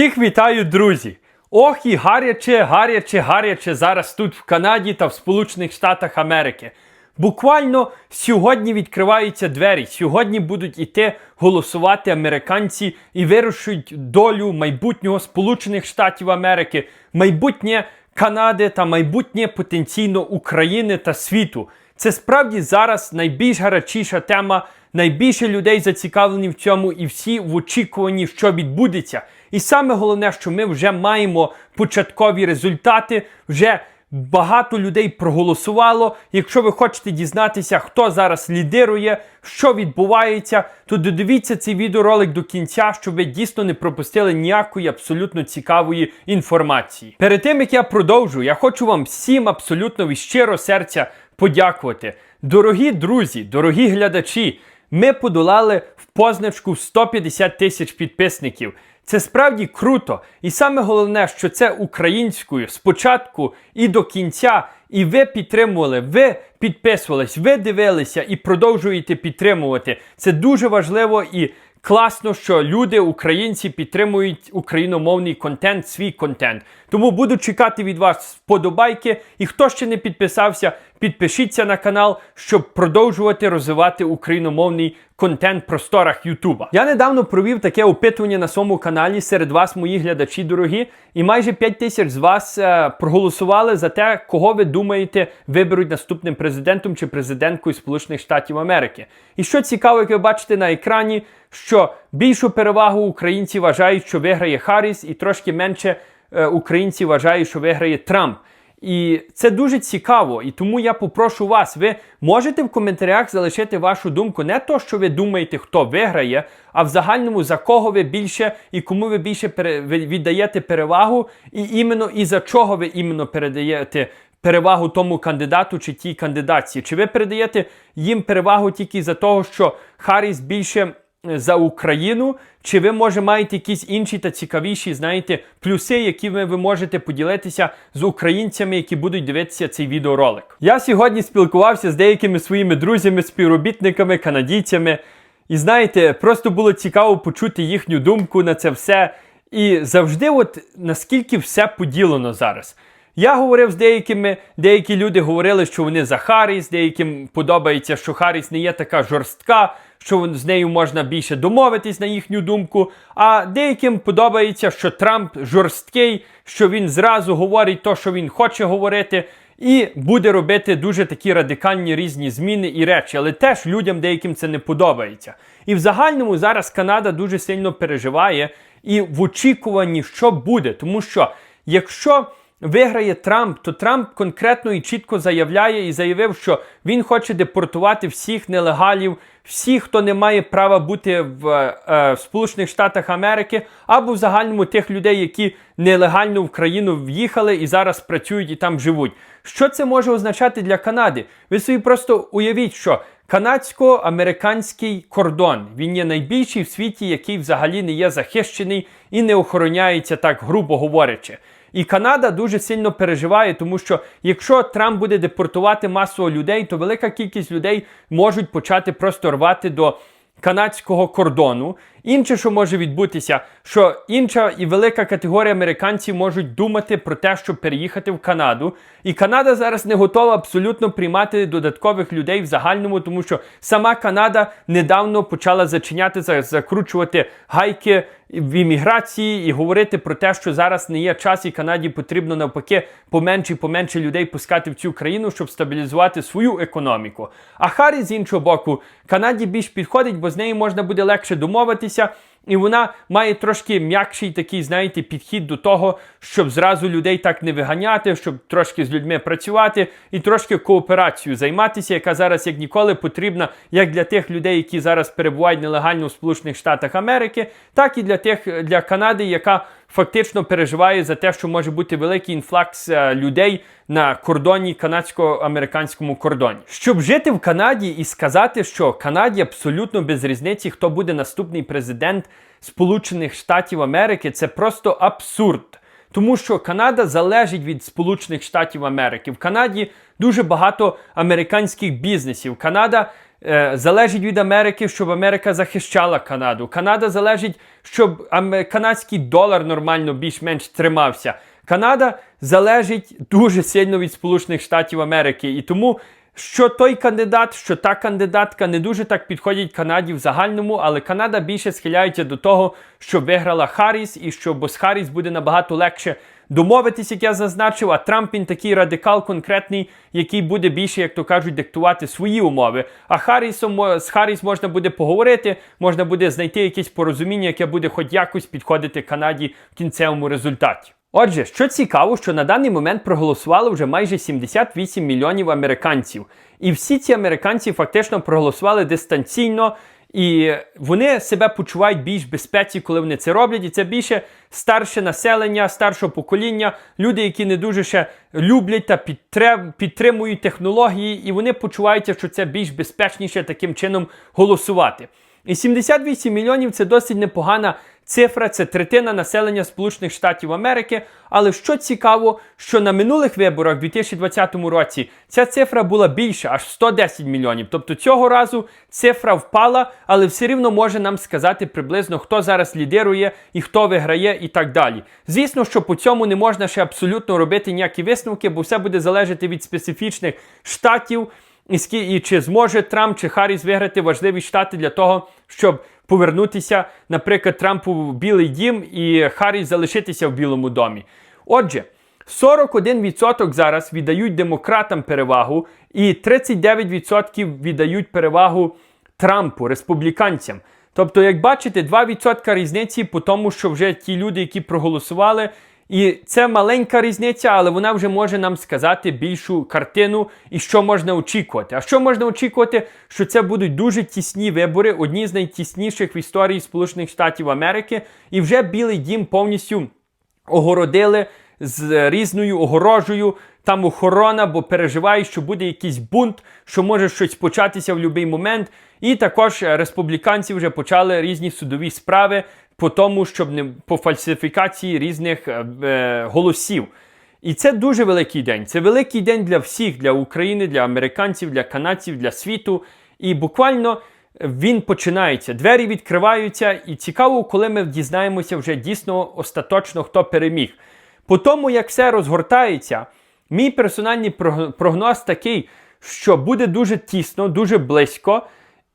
Всіх вітаю, друзі! Ох і гаряче, гаряче, гаряче зараз тут в Канаді та в Сполучених Штатах Америки. Буквально сьогодні відкриваються двері. Сьогодні будуть іти голосувати американці і вирішують долю майбутнього Сполучених Штатів Америки, майбутнє Канади та майбутнє потенційно України та світу. Це справді зараз найбільш гарячіша тема. Найбільше людей зацікавлені в цьому, і всі в очікуванні, що відбудеться. І саме головне, що ми вже маємо початкові результати. Вже багато людей проголосувало. Якщо ви хочете дізнатися, хто зараз лідирує, що відбувається, то додивіться цей відеоролик до кінця, щоб ви дійсно не пропустили ніякої абсолютно цікавої інформації. Перед тим як я продовжу, я хочу вам всім абсолютно від щиро серця подякувати. Дорогі друзі, дорогі глядачі, ми подолали в позначку 150 тисяч підписників. Це справді круто. І саме головне, що це українською спочатку і до кінця. І ви підтримували, ви підписувались, ви дивилися і продовжуєте підтримувати. Це дуже важливо і класно, що люди, українці, підтримують україномовний контент, свій контент. Тому буду чекати від вас вподобайки. І хто ще не підписався, підпишіться на канал, щоб продовжувати розвивати україномовний контент в просторах Ютуба. Я недавно провів таке опитування на своєму каналі серед вас, мої глядачі дорогі, і майже 5 тисяч з вас е, проголосували за те, кого ви думаєте виберуть наступним президентом чи президенткою Сполучених Штатів Америки. І що цікаво, як ви бачите на екрані, що більшу перевагу українці вважають, що виграє Харріс, і трошки менше е, українці вважають, що виграє Трамп. І це дуже цікаво, і тому я попрошу вас, ви можете в коментарях залишити вашу думку, не то, що ви думаєте, хто виграє, а в загальному за кого ви більше і кому ви більше віддаєте перевагу, і іменно і за чого ви іменно передаєте перевагу тому кандидату чи тій кандидатці. Чи ви передаєте їм перевагу тільки за того, що Харріс більше за Україну, чи ви, може, маєте якісь інші та цікавіші, знаєте, плюси, якими ви можете поділитися з українцями, які будуть дивитися цей відеоролик. Я сьогодні спілкувався з деякими своїми друзями, співробітниками, канадійцями. І знаєте, просто було цікаво почути їхню думку на це все. І завжди, от наскільки все поділено зараз. Я говорив з деякими, деякі люди говорили, що вони за Харріс, деяким подобається, що Харріс не є така жорстка, що з нею можна більше домовитись на їхню думку. А деяким подобається, що Трамп жорсткий, що він зразу говорить те, що він хоче говорити. І буде робити дуже такі радикальні різні зміни і речі, але теж людям деяким це не подобається. І в загальному зараз Канада дуже сильно переживає і в очікуванні, що буде. Тому що якщо виграє Трамп, то Трамп конкретно і чітко заявляє і заявив, що він хоче депортувати всіх нелегалів, всіх, хто не має права бути в, е, в Сполучених Штатах Америки, або в загальному тих людей, які нелегально в країну в'їхали і зараз працюють і там живуть. Що це може означати для Канади? Ви собі просто уявіть, що канадсько-американський кордон він є найбільший в світі, який взагалі не є захищений і не охороняється так, грубо говорячи. І Канада дуже сильно переживає, тому що якщо Трамп буде депортувати масово людей, то велика кількість людей можуть почати просто рвати до канадського кордону. Інше, що може відбутися, що інша і велика категорія американців можуть думати про те, щоб переїхати в Канаду. І Канада зараз не готова абсолютно приймати додаткових людей в загальному, тому що сама Канада недавно почала зачиняти, закручувати гайки в імміграції і говорити про те, що зараз не є час, і Канаді потрібно навпаки поменше і поменше людей пускати в цю країну, щоб стабілізувати свою економіку. А Харі з іншого боку, Канаді більш підходить, бо з нею можна буде легше домовитися. І вона має трошки м'якший такий, знаєте, підхід до того, щоб зразу людей так не виганяти, щоб трошки з людьми працювати і трошки кооперацію займатися, яка зараз як ніколи потрібна як для тих людей, які зараз перебувають нелегально в Сполучених Штатах Америки, так і для тих для Канади, яка фактично переживає за те, що може бути великий інфлакс е, людей на кордоні канадсько-американському кордоні. Щоб жити в Канаді і сказати, що Канаді абсолютно без різниці, хто буде наступний президент Сполучених Штатів Америки, це просто абсурд. Тому що Канада залежить від Сполучених Штатів Америки. В Канаді дуже багато американських бізнесів. Канада залежить від Америки, щоб Америка захищала Канаду. Канада залежить, щоб канадський долар нормально більш-менш тримався. Канада залежить дуже сильно від Сполучених Штатів Америки. І тому що той кандидат, що та кандидатка не дуже так підходять Канаді в загальному, але Канада більше схиляється до того, що виграла Харріс, і що бо Харріс буде набагато легше домовитись, як я зазначив. А Трамп він такий радикал конкретний, який буде більше, як то кажуть, диктувати свої умови. А Харрісом з Харріс можна буде поговорити, можна буде знайти якесь порозуміння, яке буде хоч якось підходити Канаді в кінцевому результаті. Отже, що цікаво, що на даний момент проголосували вже майже 78 мільйонів американців. І всі ці американці фактично проголосували дистанційно, і вони себе почувають більш безпеці, коли вони це роблять. І це більше старше населення, старшого покоління, люди, які не дуже ще люблять та підтримують технології, і вони почуваються, що це більш безпечніше таким чином голосувати. І 78 мільйонів це досить непогана цифра, це третина населення Сполучених Штатів Америки. Але що цікаво, що на минулих виборах в 2020 році ця цифра була більша, аж 110 мільйонів. Тобто цього разу цифра впала, але все рівно може нам сказати приблизно, хто зараз лідирує і хто виграє, і так далі. Звісно, що по цьому не можна ще абсолютно робити ніякі висновки, бо все буде залежати від специфічних штатів. І чи зможе Трамп чи Харріс виграти важливі штати для того, щоб повернутися, наприклад, Трампу в Білий Дім і Харріс залишитися в Білому домі. Отже, 41% зараз віддають демократам перевагу, і 39% віддають перевагу Трампу, республіканцям. Тобто, як бачите, 2% різниці по тому, що вже ті люди, які проголосували, і це маленька різниця, але вона вже може нам сказати більшу картину і що можна очікувати. А що можна очікувати? Що це будуть дуже тісні вибори, одні з найтісніших в історії Сполучених Штатів Америки, і вже Білий Дім повністю огородили з різною огорожею. Там охорона, бо переживають, що буде якийсь бунт, що може щось початися в будь-який момент. І також республіканці вже почали різні судові справи по тому, щоб не по фальсифікації різних е, е, голосів. І це дуже великий день. Це великий день для всіх, для України, для американців, для канадців, для світу. І буквально він починається. Двері відкриваються, і цікаво, коли ми дізнаємося вже дійсно остаточно, хто переміг. По тому, як все розгортається, мій персональний прогноз такий, що буде дуже тісно, дуже близько.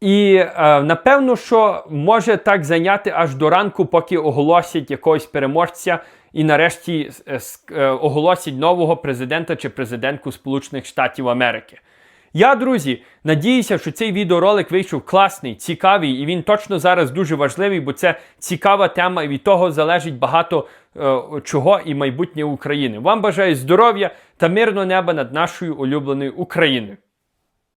І е, напевно, що може так зайняти аж до ранку, поки оголосять якогось переможця і нарешті е, е, оголосять нового президента чи президентку Сполучених Штатів Америки. Я, друзі, надіюся, що цей відеоролик вийшов класний, цікавий, і він точно зараз дуже важливий, бо це цікава тема, і від того залежить багато е, чого і майбутнє України. Вам бажаю здоров'я та мирного неба над нашою улюбленою Україною.